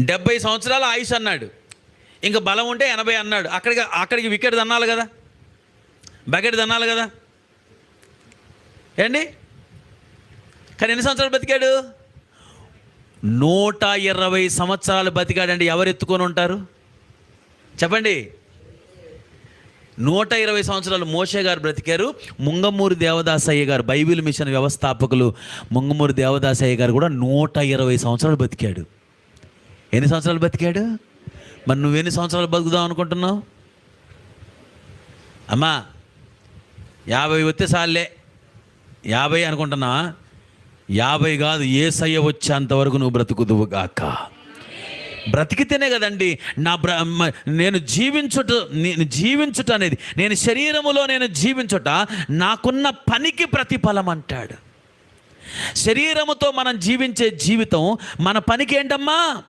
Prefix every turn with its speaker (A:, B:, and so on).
A: డెబ్బై సంవత్సరాల ఆయుష్ అన్నాడు. ఇంకా బలం ఉంటే ఎనభై అన్నాడు. అక్కడికి అక్కడికి వికెట్ దన్నాలి కదా? బకెట్ దన్నాలి కదా? ఏండి కానీ ఎన్ని సంవత్సరాలు బతికాడు? నూట ఇరవై సంవత్సరాలు బతికాడండి. ఎవరు ఎత్తుకొని ఉంటారు? చెప్పండి. నూట ఇరవై సంవత్సరాలు మోషే గారు బ్రతికారు. ముంగమూరి దేవదాసయ్య గారు బైబిల్ మిషన్ వ్యవస్థాపకులు ముంగమూరి దేవదాసయ్య గారు కూడా నూట ఇరవై సంవత్సరాలు బతికాడు. ఎన్ని సంవత్సరాలు బతికాడు? మరి నువ్వెన్ని సంవత్సరాలు బతుకుదాం అనుకుంటున్నావు? అమ్మా యాభై వస్తే సార్లే. యాభై అనుకుంటున్నా యాభై కాదు ఏ సయ్య వచ్చేంత వరకు నువ్వు బ్రతుకుదువు గాక. బ్రతికితేనే కదండి నా బ్ర మ- నేను జీవించుట నేను జీవించుట అనేది నేను శరీరములో నేను జీవించుట నాకున్న పనికి ప్రతిఫలం అంటాడు. శరీరముతో మనం జీవించే జీవితం మన పనికి ఏంటమ్మా?